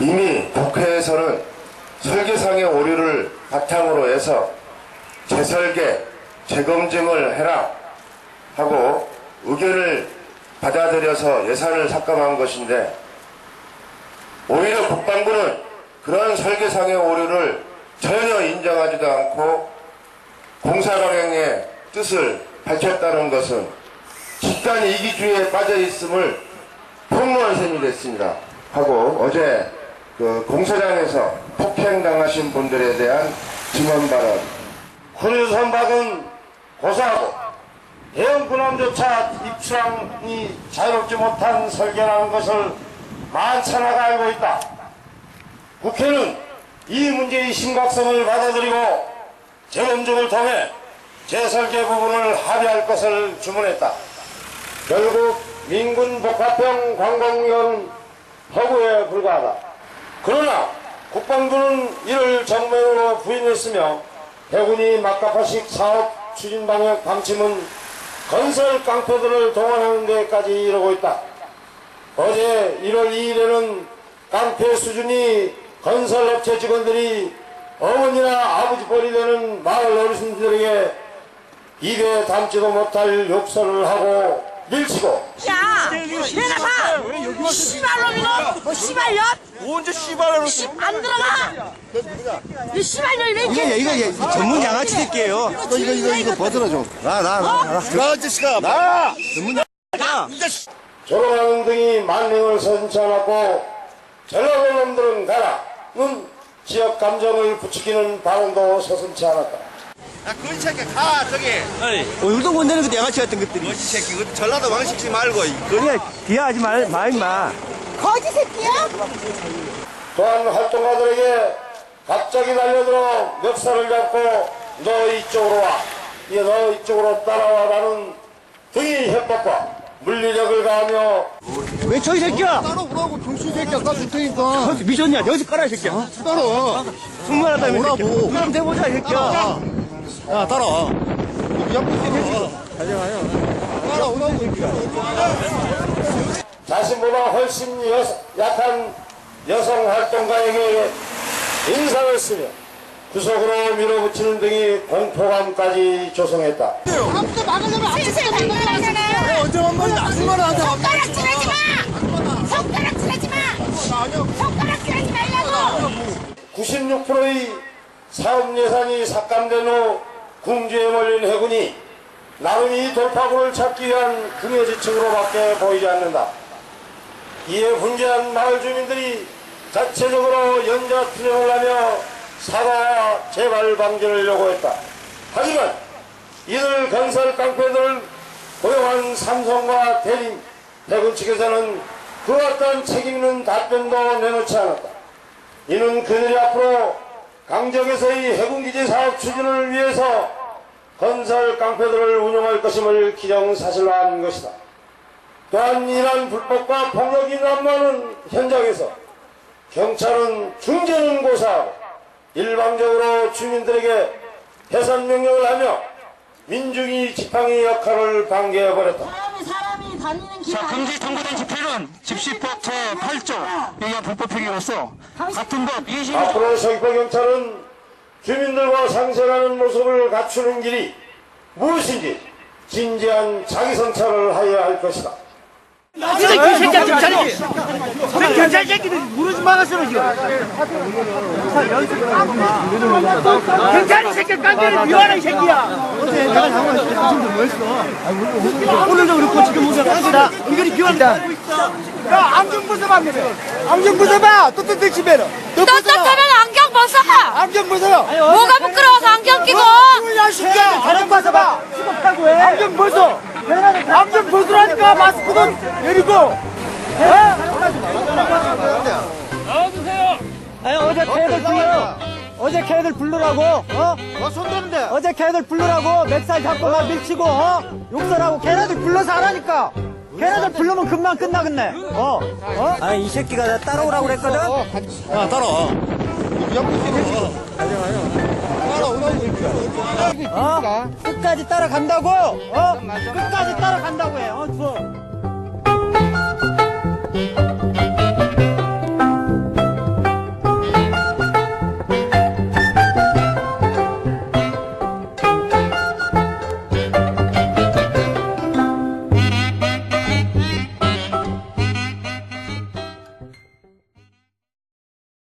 이미 국회에서는 설계상의 오류를 바탕으로 해서 재설계, 재검증을 해라 하고 의견을 받아들여서 예산을 삭감한 것인데 오히려 국방부는 그런 설계상의 오류를 전혀 인정하지도 않고 공사방향의 뜻을 밝혔다는 것은 집단 이기주의에 빠져 있음을 폭로한 셈이 됐습니다. 하고 어제 그 공사장에서 폭행 당하신 분들에 대한 증언 발언 군유 선박은 고사하고 대형 군함조차 입수량이 자유롭지 못한 설계라는 것을 만천하가 알고 있다. 국회는 이 문제의 심각성을 받아들이고 재검증을 통해 재설계 부분을 합의할 것을 주문했다. 결국 민군 복합형 관광용 허구에 불과하다. 그러나 국방부는 이를 정면으로 부인했으며 해군이 막가파식 사업 추진 방향 방침은 건설 깡패들을 동원하는 데까지 이르고 있다. 어제 1월 2일에는 깡패 수준이 건설업체 직원들이 어머니나 아버지 뻘이 되는 마을 어르신들에게 입에 담지도 못할 욕설을 하고 밀치고 야, 내가 봐. 씨발놈이너, 뭐 씨발년? 언제 씨발을 안 들어가. 이 씨발년이 왜 이거 이렇게? 이거 이거 전문 양아치 새끼예요. 이거 이거 이거 벗어라 좀. 나나나 그 아저씨가 나. 전문 야. 조롱하는 등이 만행을 서슴지 않았고 전라도 놈들은 가라 는 지역 감정을 부추기는 발언도 서슴지 않았다. 야 그 새끼 가 저기. 울동 건드는 그 양아치 같은 것들이. 이 새끼 그 전라도 왕시키지 말고. 그래 비하하지 말 말마. 거지 새끼야? 또한 활동가들에게 갑자기 달려들어 멱살을 잡고 너 이쪽으로 와, 이너 이쪽으로 따라와라는 등의 협박과 물리력을 가하며 왜 저 이 새끼야? 따라오라고 병신 새끼야 까줄 테니까 미쳤냐? 여기서 깔아 이 새끼야. 따라와 승만하다며 이 새끼야. 오라고. 그럼 대보자 이 새끼야. 야 따라와 옆에 따라오라고 자신보다 훨씬 여- 약한 여성 활동가에게 인상을 쓰며 구석으로 밀어붙이는 등의 공포감까지 조성했다. 아무도 막으려면 앞에서 막으려잖아요. 언제 한 번에 나중만에 한테 손가락 질 하지 마. 손가락 질 하지 마. 손가락 질 하지 말라고. 96%의 사업 예산이 삭감된 후 궁지에 몰린 해군이 나름 이 돌파구를 찾기 위한 궁여지층으로밖에 보이지 않는다. 이에 분개한 마을 주민들이 자체적으로 연자 투쟁을 하며 사과와 재발 방지를 요구했다. 하지만 이들 건설 깡패들을 고용한 삼성과 대림, 해군 측에서는 그와 같은 책임 있는 답변도 내놓지 않았다. 이는 그들이 앞으로 강정에서의 해군기지 사업 추진을 위해서 건설 깡패들을 운영할 것임을 기정사실화한 것이다. 또한 이러한 불법과 폭력이 난무하는 현장에서 경찰은 중재는 고사하고 일방적으로 주민들에게 해산 명령을 하며 민중이 지팡이 역할을 방기해버렸다. 다니는 길 자. 금지 통보된 집회는 집시법 제8조 여기가 불법행위로서 같은 법 20. 앞으로 서귀포 경찰은 주민들과 상생하는 모습을 갖추는 길이 무엇인지 진지한 자기 성찰을 하여야 할 것이다. 진짜 이 새끼야 경찰이지. 왜 경찰 새끼들 무르지 막았어 지금. 경찰이 새끼 깡패를 미워하는 새끼야. 오늘도 그렇고 지금 우리가 깡패다. 이거리 있어. 야 안경 벗어봐 안경 벗어봐. 또 뜯을 집에는. 너 벗어라. 안경 벗어! 안경 벗어라. 뭐가 부끄러워서 안경 끼고! 야 새끼야. 안경 벗어봐. 시겁다고 해. 안경 벗어. 안경 벗으라니까 마스크도 내리고. 아니 어제 걔들 불러 어제 걔들 부르라고 어? 손 드는데. 어제 걔들 부르라고 멱살 잡고 막 밀치고 어? 욕설하고 걔네들 불러서 하라니까 걔네들 부르면 금방 끝나겠네 어? 어? 아니 이 새끼가 나 따라오라고 그랬거든 야 따라와 옆에 어? 끝까지 따라간다고 어? 끝까지 따라간다고 해 어? 줘.